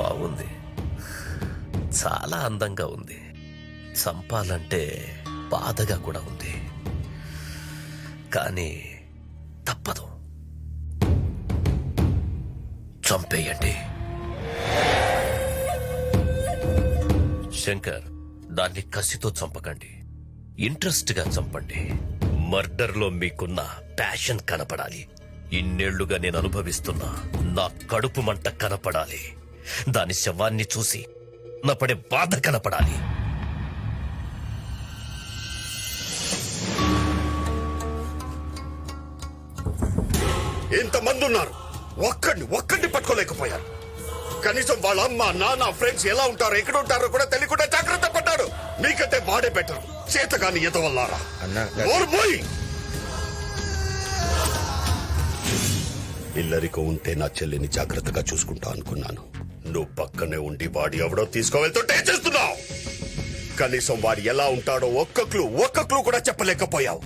బాగుంది. చాలా అందంగా ఉంది. చంపాలంటే బాధగా కూడా ఉంది. కానీ తప్పదు. చంపేయండి. శంకర్ దాన్ని కసితో చంపకండి. ఇంట్రెస్ట్గా చంపండి. మర్డర్లో మీకున్న ప్యాషన్ కనపడాలి. ఇన్నేళ్ళుగా నేను అనుభవిస్తున్న నా కడుపు మంట కనపడాలి. దాని శవాన్ని చూసి నా పడే బాధ కనపడాలి. ఇంతమంది ఉన్నారు ఒక్కడిని ఒక్కడిని పట్టుకోలేకపోయారు. కనీసం వాళ్ళ అమ్మ నాన్న ఫ్రెండ్స్ ఎలా ఉంటారో ఎక్కడ ఉంటారో కూడా తెలియకుండా జాగ్రత్త పడ్డాడు. మీకంటే వాడే బెటర్ చేతగాని ఎదవల్లారా? అన్నా, నోరు మూయి. ఇల్లరికో ఉంటే నా చెల్లిని జాగ్రత్తగా చూసుకుంటా అనుకున్నాను. నువ్వు పక్కనే ఉండి వాడి ఎవడో తీసుకువెళ్తుంటే చేస్తున్నావు. కనీసం వాడు ఎలా ఉంటాడో ఒక్క క్లూ ఒక్క క్లూ కూడా చెప్పలేకపోయావు.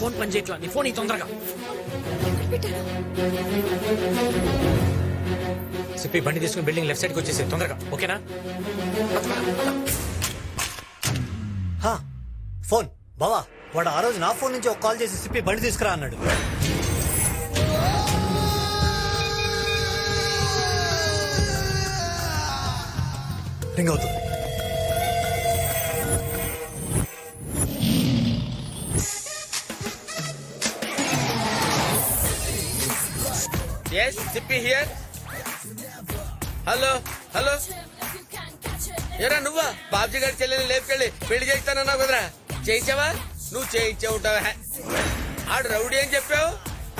ఫోన్ పని చేయట్లా? నీ ఫోన్ ఈ తొందరగా. సిప్పి బండి తీసుకుని బిల్డింగ్ లెఫ్ట్ సైడ్కి వచ్చేసి తొందరగా. ఓకేనా? హా, ఫోన్. బావా వాడు ఆ రోజు నా ఫోన్ నుంచి ఒక కాల్ చేసి సిప్పి బండి తీసుకురా అన్నాడు. రింగ్ అవుతుంది yes Sippy here hello hello ఎరా నువ్వా? బాబ్జీ గారి చెల్లెని లేపుకెళ్ళి పెళ్ళి చేస్తానన్నావు కదరా. చేయించావా? నువ్వు చేయించే ఉంటావా? ఆడు రౌడీ అని చెప్పావు?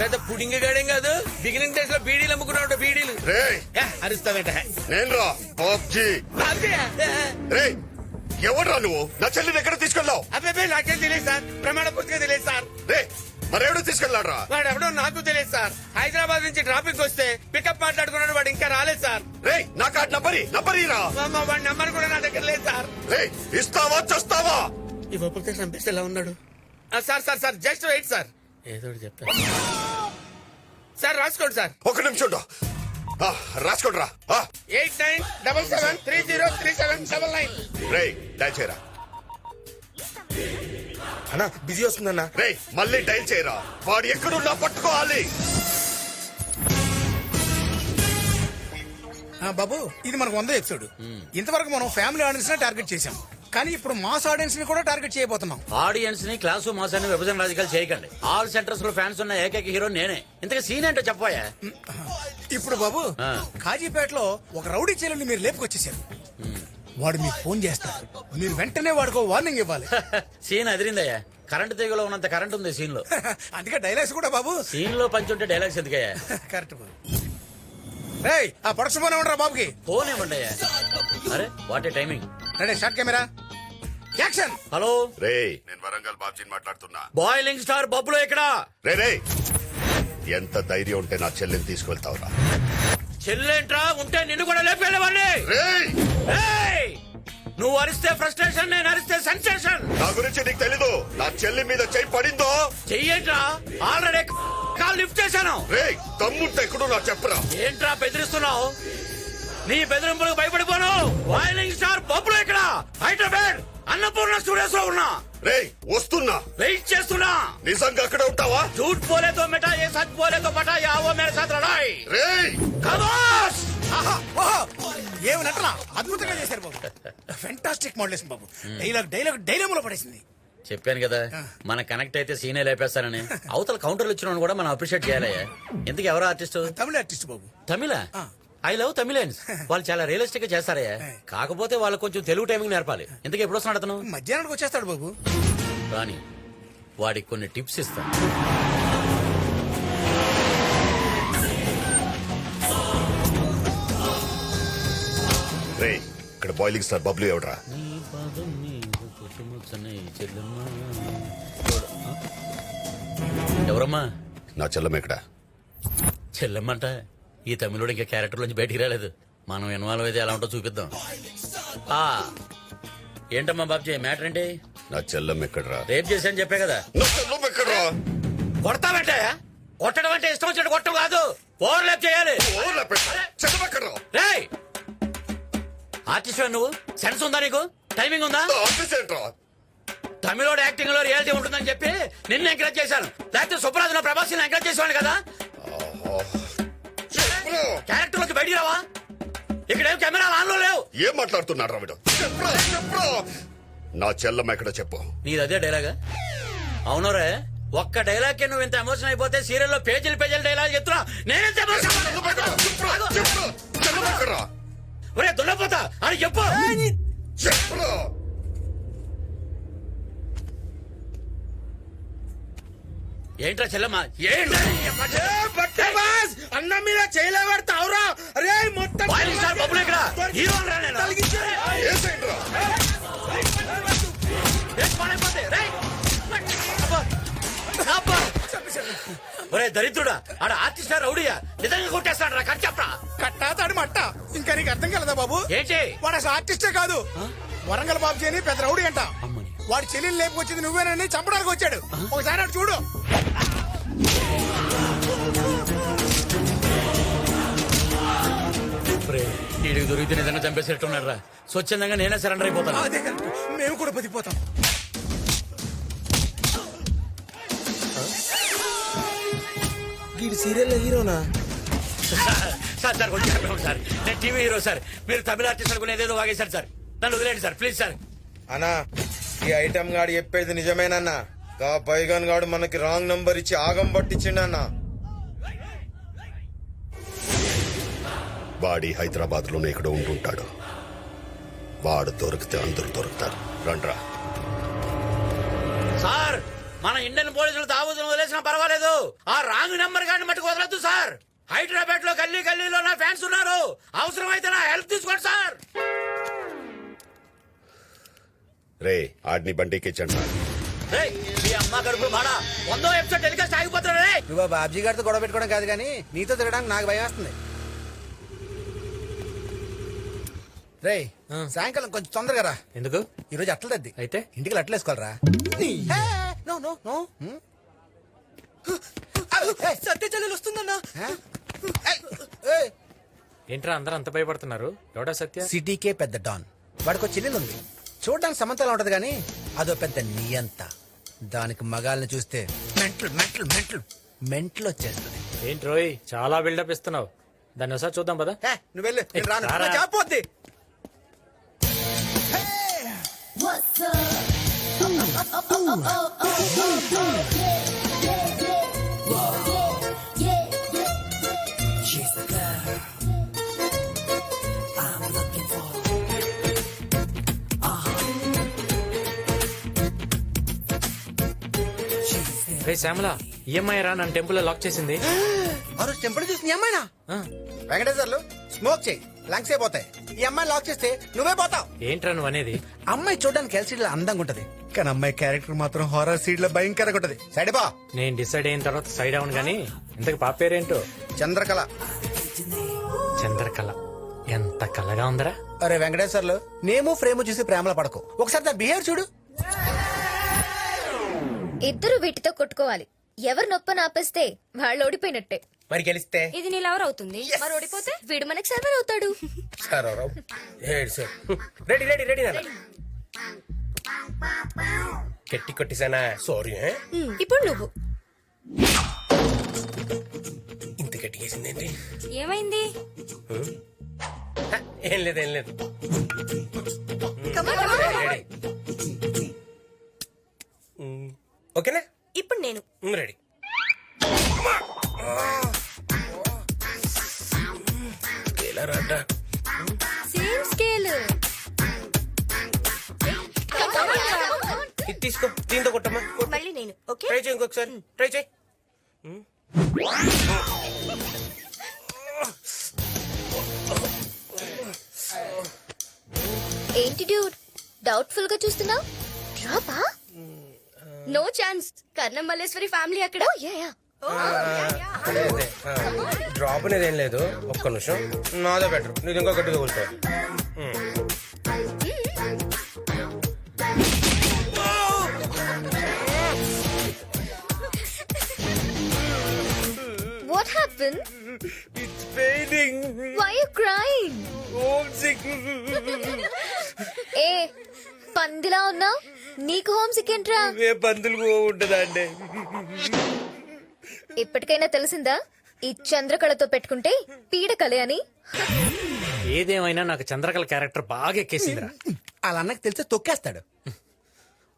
పెద్ద పుడింగి గాడేం కాదు? బిగినింగ్ డేస్లో బీడీలు అమ్ముకున్నావు బీడీలు. రేయ్. ఏ, అరుస్తావేంట. నేను రా బాబ్జీ రే ఎవడ్రా నువ్వు? నా చెల్లిని ఎక్కడ తీసుకెళ్ళావు? అబ్బాయి నాకేం తెలియదు సార్. ప్రమాణ పుస్తకం తెలియదు సార్. రే మరెవడో తీసుకెళ్ళాడ్రా? వాడు ఎవడో నాకు తెలియదు సార్. హైదరాబాద్ నుంచి ట్రాఫిక్ వస్తే పికప్ మాట్లాడుకున్నాడు వాడు ఇంకా రాలేదు సార్. రే నా కార్డ్ నంబరి నంబరీరా మా వాడి నంబర్ కూడా నా దగ్గర లేదు సార్. రే ఇస్తావా చస్తావా? ఇవ్వకపోతే చంపేస్తే ఎలా ఉన్నాడు? ఆ, sir sir sir just wait sir. ఏదో చెప్తా సార్ రాసుకోండి సార్. ఒక నిమిషం ఉండు. ఆ, రాసుకోండిరా ఆ, eight nine double seven three zero three seven double nine. రే డైల్ చేయరా. అన్నా బిజీ వస్తుందన్నా. రే మళ్ళీ డైల్ చేయరా. వాడు ఎక్కడున్నా పట్టుకోవాలి. ఆ, బాబు ఇది మనకు వంద ఎపిసోడ్. ఇంతవరకు మనం ఫ్యామిలీ ఆడియన్స్ నే టార్గెట్ చేసాం కానీ ఇప్పుడు మాస్ ఆడియన్స్ని కూడా టార్గెట్ చేయబోతున్నాం. ఆడియన్స్ని క్లాసు మాసాన్ని విభజన రాజకీయాలు చేయకండి. ఆల్ సెంటర్స్లో ఫ్యాన్స్ ఉన్న ఏకైక హీరో నేనే. ఇంతగా సీన్ ఏంటో చెప్పబోయా? ఇప్పుడు బాబు. కాజీపేటలో ఒక రౌడీ చీలని మీరు లేపుకొచ్చేసారు. వాడు మీకు ఫోన్ చేస్తాడు. మీరు వెంటనే వాడికి వార్నింగ్ ఇవ్వాలి. సీన్ అదిరిందయ్యా. కరెంట్ తీగలో ఉన్నంత కరెంట్ ఉంది సీన్లో అందుకే డైలాగ్స్ కూడా బాబు. సీన్లో పంచి ఉంటే డైలాగ్స్ ఎందుకయ్యా? కరెక్ట్ బాబు. రేయ్ ఆ ఫోన్ ఉండరా బాబుకి. ఫోన్ అయ్యా అరే what a timing. Ready short camera. Action! Hello? రే. నేను వరంగల్ బాబ్జీని మాట్లాడుతున్నా. బాయిలింగ్ స్టార్ బబ్బులో ఇక్కడ రే రే. ఎంత ధైర్యం ఉంటే నా చెల్లిని తీసుకెళ్తావురా. చెల్లెంట్రా ఉంటే నిన్ను కూడా లేపేళ్ళవాడిని రేయ్ ఏయ్! నువ్వు అరిస్తే ఫ్రస్ట్రేషన్ నేను అరిస్తే సెన్సేషన్. నా గురించి నీకు తెలీదు. నా చెల్లి మీద చేయి పడిందో? చెయ్యేంట్రా. ఆల్రెడీ కాల్ లిఫ్ట్ చేశాను. రే తమ్ముంటే ఎక్కడో నా చెప్పరా. ఏంట్రా బెదిరిస్తున్నావు? నీ బెదిరింపులకు భయపడిపోను వాయిలింగ్ స్టార్ బొబ్బులు ఇక్కడ హైదరాబాద్ అన్నపూర్ణ స్టూడియోస్ లో ఉన్నా రే వస్తున్నా వెయిట్ చేస్తున్నా నిజంగా అక్కడే ఉంటావా झूठ बोले तो मिटा ये सच बोले तो पटा या वो मेरे साथ लड़ाई రేయ్ खमोश ఆహా, ఓహో ఏమి నటన అద్భుతంగా చేశారు బాబు ఫెంటాస్టిక్ మోడలేషన్ బాబు డైలాగ్ డైలాగ్ డైలాగ్ పడేసింది చెప్పాను కదా మన కనెక్ట్ అయితే సీనే లేపేస్తానని అవతల కౌంటర్లు ఇచ్చిన కూడా మనం అప్రిషియేట్ చేయాలయ్యా ఇంతకు ఎవరో ఆర్టిస్ట్ తమిళ ఆర్టిస్ట్ బాబు తమిళ ఐ లవ్ తమిళన్స్ వాళ్ళు చాలా రియలిస్టిక్గా చేస్తారయ్యా కాకపోతే వాళ్ళు కొంచెం తెలుగు టైమింగ్ నేర్పాలి. ఇంతకు ఎప్పుడు వస్తున్నాడు అతను? మధ్యాహ్నానికి వచ్చేస్తాడు బాబు. రాని వాడికి కొన్ని టిప్స్ ఇస్తాను రే ఇక్కడ బాయిలింగ్ స్టార్ బబ్లు ఎవడరా? చెల్లెమ్మ. ఎవరమ్మా నా చెల్లం ఎక్కడ? చెల్లెమ్మంట. ఈ తమిళుడు ఇంకా క్యారెక్టర్ నుంచి బయటికి రాలేదు. మనం ఇన్వాల్వ్ అయితే ఎలా ఉంటో చూపిద్దాం. ఆ ఏంటమ్మా బాబ్జీ మ్యాటర్ ఏంటి? నా చెల్లం ఎక్కడరా? రేప్ చేశాను చెప్పే కదా. నా చెల్లం ఎక్కడరా? కొడతామంటే కొట్టడం అంటే ఇష్టం వచ్చినట్టు కొట్టడం కాదు. ఓవర్లాప్ చేయాలి. రేయ్! ఆర్టిస్ట్ నువ్వు? సెన్స్ ఉందా నీకు? టైమింగ్ ఉందా? తమిళోడు యాక్టింగ్లో రియాలిటీ ఉంటుందని చెప్పి నిన్ను ఎంకరేజ్ చేశాను. లేకపోతే సుప్రాజ్ ప్రభాస్ ఎంకరేజ్ చేసేవాడు కదా. చెప్పు. క్యారెక్టర్లోకి బయటికి రావా ఇక్కడ ఏం కెమెరా ఆన్లో లేవు ఏం మాట్లాడుతున్నాడు చెప్పురా. నా చెల్లమ్మ ఎక్కడ చెప్పు నీది అదే డైలాగా అవునరే ఒక్క డైలాగ్కి నువ్వు ఇంత ఎమోషన్ అయిపోతే సీరియల్లో పేజీలు పేజీలు డైలాగ్ చెప్తున్నా ఎక్కడ? చెప్పురా? ఒరే దున్నపోతా అని చెప్పు చెప్పురా. ఏంట్రా చెల్లమ్మ? ఏంట్రా? అన్న మీద చేయలేబడతావురా అరే మొత్తం. ఒరే దరిద్రుడా ఆడ ఆర్టిస్ట్ రౌడీయా? నిజంగా కొట్టేస్తాడు రా కట్ చెప్పరా కట్టా తాడు మట్ట. ఇంకా నీకు అర్థం కలదా బాబు? ఏంటి? వాడు అసలు ఆర్టిస్టే కాదు. వరంగల్ బాబు అని పెద్ద రౌడీ అంట. వాడి చెల్లెలు లేపుకొచ్చింది నువ్వేనని చంపడానికి వచ్చాడు. ఒకసారి చూడు. వీడికి దొరికితే నిజంగా చంపేసేట్టున్నాడు రా స్వచ్ఛందంగా నేనే సరెండర్ అయిపోతాను. అదే కరెక్ట్. మేము కూడా బతికిపోతాం. వీడు సీరియల్ హీరోనా? సార్ సార్ కొంచెం చెప్పండి సార్ నేను టీవీ హీరో సార్. మీరు తమిళ ఆర్టిస్ట్ అనుకుని ఏదేదో వాగేశారు సార్. నన్ను వదిలేండి సార్. Please sir. అన్నా ఈ ఐటమ్ గాడు చెప్పేది నిజమేనన్నా. గా పైగాన్ గాడు మనకి రాంగ్ నంబర్ ఇచ్చి ఆగం పట్టించిండన్నా. వాడి హైదరాబాద్లోనే ఇక్కడ ఉంటుంటాడు వాడు దొరికితే అందరూ దొరుకుతారు. రండ్రా సార్ మన ఇండియన్ పోలీసులు తాగుతున్న వదిలేసినా పర్వాలేదు. ఆ రాంగ్ నెంబర్ గాని మట్టుకు వదలొద్దు సార్. హైదరాబాద్లో గల్లీ గల్లీలో నా ఫ్యాన్స్ ఉన్నారు. అవసరమైతే నా హెల్ప్ తీసుకోండి సార్. రే ఆడిని బండికిచ్చండి రేయ్, వందో ఎపిసోడ్ టెలికాస్ట్ ఆగిపోతున్నా రే నువ్వు బాబ్జీ గారితో గొడవ పెట్టుకోవడం కాదు కానీ నీతో తిరగడానికి నాకు భయం వస్తుంది. రేయ్ సాయంకాలం కొంచెం తొందరగా రా. ఎందుకు? ఈ రోజు అట్ల తద్ది. అయితే? ఇంటికి అట్లేసుకోవాలరా నో. నో నో సత్య చెల్లెలు వస్తుందన్నా. ఏంట్రా అందరూ అంత భయపడుతున్నారు? ఎవడా సత్య? సిటీకే పెద్ద డాన్. వాడికి ఒక చెల్లెలు ఉంది చూడడానికి సమంతలా ఉంటది కానీ అదో పెద్ద నియంత. దానికి మగాల్ని చూస్తే మెంటల్ మెంటల్ మెంటల్ మెంటల్ వచ్చేస్తుంది. ఏంటి రోయ్ చాలా బిల్డప్ ఇస్తున్నావు. దాన్ని ఒకసారి చూద్దాం పదా. హే, నువ్వు వెళ్ళు నేను రాను. రారా. నా జాబ్ పోద్ది. రే శ్యామల ఈఎంఐ రా నన్ను టెంపుల్ లాక్ చేసింది. ఆ రోజు టెంపుల్ చూసి నీ? అమ్మాయినా ఆ, వెంకటేశ్వర్లు స్మోక్ చేయి. లంగ్స్ అయిపోతాయి ఈ అమ్మాయి లాక్ చేస్తే నువ్వే పోతావు. ఏంట్రా నువ్వు అనేది? అమ్మాయి చూడడానికి ఎల్సీడ్లో అందంగా ఉంటది. కానీ అమ్మాయి క్యారెక్టర్ మాత్రం హారర్ సీడ్లో భయంకరంగా ఉంటది. సైడ్ బా నేను డిసైడ్ అయిన తర్వాత సైడ్ అవును గానీ ఇంతకు పాప పేరేంటో? చంద్రకళ. చంద్రకళ. ఎంత కళగా ఉందరా? అరే వెంకటేశ్వర్లు నేము ఫ్రేమ్ చూసి ప్రేమలో పడకు. ఒకసారి దాని బిహేవ్ చూడు. ఇద్దరు వీటితో కొట్టుకోవాలి. ఎవరు నొప్పని ఆపేస్తే వాళ్ళు ఓడిపోయినట్టే. మరి గెలిస్తే? ఇది నీ లవర్ అవుతుంది. మరి ఓడిపోతే వీడు మనకి సర్వర్ అవుతాడు. రెడీ రెడీ రెడీ నాన్న. గట్టి కొట్టేసానా సారీ ఇప్పుడు నువ్వు. ఇంత గట్టి చేసిందేంటి ఏమైంది? ఏం లేదు ఏం లేదు. దీంతో కొట్టమ్మా. మళ్ళీ నేను ఓకే? ట్రై చేయి ఇంకొకసారి. ట్రై చేయి. ఏంటి డ్యూడ్ డౌట్ఫుల్గా చూస్తున్నావు డ్రాపా no chance Karnam Malleswari family అక్కడ. యా యా డ్రాప్ అనేది ఏం లేదు. ఒక్క నిమిషం. నాదే బెటర్ నీది ఇంకో గట్టిగా happen it's paining why you crying homesick ఏ పందిలా ఉన్నావు నీకు హోమ్ సిక్ ఏంట్రా? ఏ పందులు ఉంటుందా అండి? ఇప్పటికైనా తెలిసిందా? ఈ చంద్రకళతో పెట్టుకుంటే పీడకలే అని? ఏదేమైనా నాకు చంద్రకళ క్యారెక్టర్ బాగా ఎక్కేసిందిరా. అలా అన్నకి తెలిస్తే తొక్కేస్తాడు.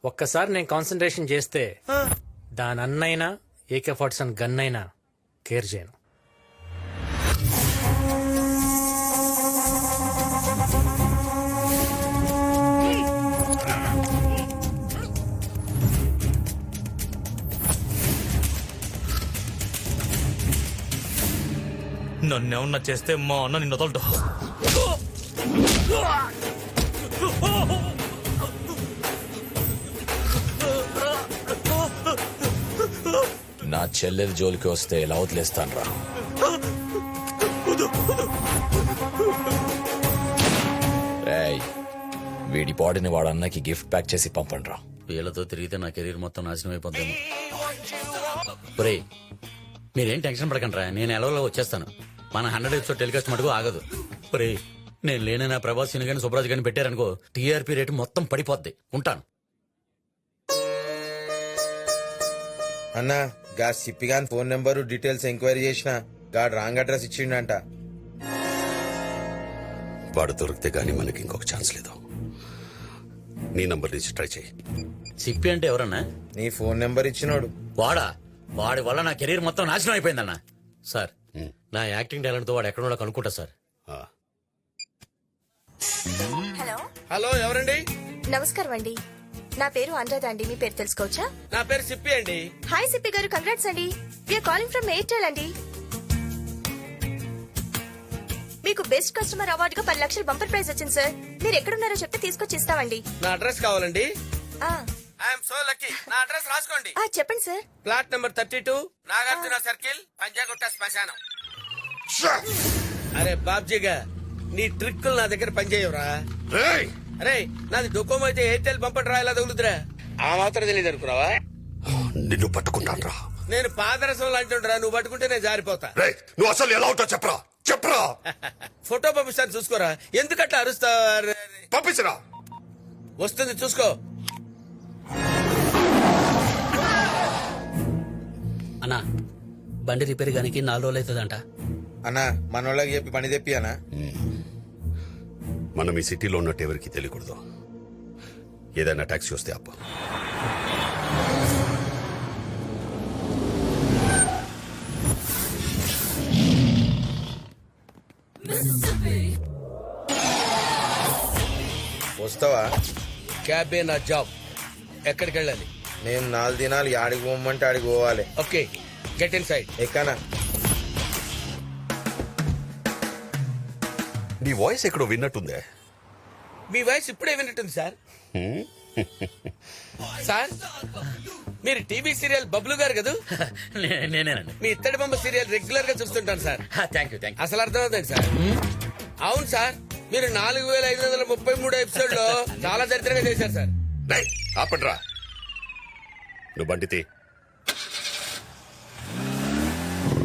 ఒక్కసారి నేను కాన్సన్ట్రేషన్ చేస్తే దాని అన్నైనా ఏకే ఫార్టీ సెవెన్ గన్ అయినా కేర్ చేయను. నన్నేమన్నా చేస్తే మా అన్న నిన్ను వదలడు. నా చెల్లెలి జోలికి వస్తే ఎలా వదిలేస్తాను రా రేయ్, వీడి బాడీని వాడు అన్నకి గిఫ్ట్ ప్యాక్ చేసి పంపండి రా వీళ్ళతో తిరిగితే నా కెరీర్ మొత్తం నాశనం ఒరేయ్ మీరేం టెన్షన్ పడకండి రా నేను ఎలవలో వచ్చేస్తాను. మన హండ్రెడ్ ఎపిసోడ్ టెలికాస్ట్ మటుకు ఆగదు. ఒరే నేను లేని నా ప్రభాస్ సిని కానీ సుబ్రాజ్ కానీ పెట్టారనుకో టీఆర్పీ రేటు మొత్తం పడిపోద్ది. ఉంటాను. అన్న గా సిప్పిగాన్ ఫోన్ నెంబరు డీటెయిల్స్ ఎంక్వైరీ చేసిన గాడు రాంగ్ అడ్రస్ ఇచ్చిండంట. వాడు దొరికితే గానీ మనకి ఇంకొక ఛాన్స్ లేదు. నీ నంబర్ నుంచి ట్రై చేయి. సిప్పి అంటే ఎవరన్నా? నీ ఫోన్ నెంబర్ ఇచ్చినోడు. వాడా? వాడి వల్ల నా కెరీర్ మొత్తం నాశనం అయిపోయిందన్న. సార్ నా యాక్టింగ్ టాలెంట్తో వాడు ఎక్కడో కనుక్కుంటా సార్. హలో. హలో ఎవరండి? నమస్కారం అండి. నా పేరు అనురాధ అండి. మీ పేరు తెలుసుకోవచ్చా? నా పేరు సిప్పి అండి. హాయ్ సిప్పి గారు కంగ్రాట్స్ అండి. వీఆర్ కాలింగ్ ఫ్రమ్ ఎయిర్టెల్ అండి. మీకు బెస్ట్ కస్టమర్ అవార్డుగా పది లక్షలు బంపర్ ప్రైజ్ వచ్చింది సార్ మీరు ఎక్కడున్నారో చెప్తే తీసుకొచ్చి ఇస్తామండి నా అడ్రస్ కావాలండి? ఆ, ఐఎమ్ సో లక్కీ. నా అడ్రస్ రాసుకోండి. ఆ, చెప్పండి sir plot number thirty two Nagarjuna circle Panjagutta శ్మశానం. అరే బాబ్జీగా నీ ట్రిక్కులు నా దగ్గర పనిచేయవురా. రేయ్! అరే నాది డొకోమో అయితే ఎయిర్టెల్ పంపటి రాయలా తగులుతురా ఆ మాత్రం తెలియదు అనుకున్నావా? నిన్ను పట్టుకుంటాను రా నేను పాదరసం అంటుండ్రా నువ్వు పట్టుకుంటే నేను జారిపోతా. నువ్వు అసలు ఎలా ఉంటావు చెప్పరా చెప్పరా. ఫోటో పంపిస్తాను చూసుకోరా. ఎందుకట్లా అరుస్తావు పంపించరా. వస్తుంది చూసుకో. అన్నా బండి రిపేర్ గానికి నాలుగు రోజులు అవుతుందంట. అన్న మనోళ్ళకి చెప్పి పని తెప్పి అన్న మనం ఈ సిటీలో ఉన్నట్టు ఎవరికి తెలియకూడదు. ఏదైనా ట్యాక్సీ వస్తే అప్ప వస్తావా? క్యాబే నా జాబ్. ఎక్కడికి వెళ్ళాలి నేను నాలుగు దినాలు యాడికి పోమంటే ఆడికి పోవాలి. ఓకే గెట్ ఇన్ సైడ్ ఎక్కనా? నీ వాయిస్ ఎక్కడో విన్నట్టుందే. మీ వాయిస్ ఇప్పుడే విన్నట్టుంది సార్. సార్ మీరు టీవీ సీరియల్ బబ్లు గారు కదా? నే- నేనేనండి. మీ ఇత్తడి బొమ్మ సీరియల్ రెగ్యులర్గా చూస్తుంటాను సార్. థ్యాంక్ యూ థ్యాంక్ అసలు అర్థమవుతుంది సార్. అవును సార్. మీరు నాలుగు వేల ఐదు వందల ముప్పై మూడు ఎపిసోడ్లో చాలా దరిద్రంగా చేశారు సార్. రేయ్, ఆపండ్రా. నువ్వు బండితే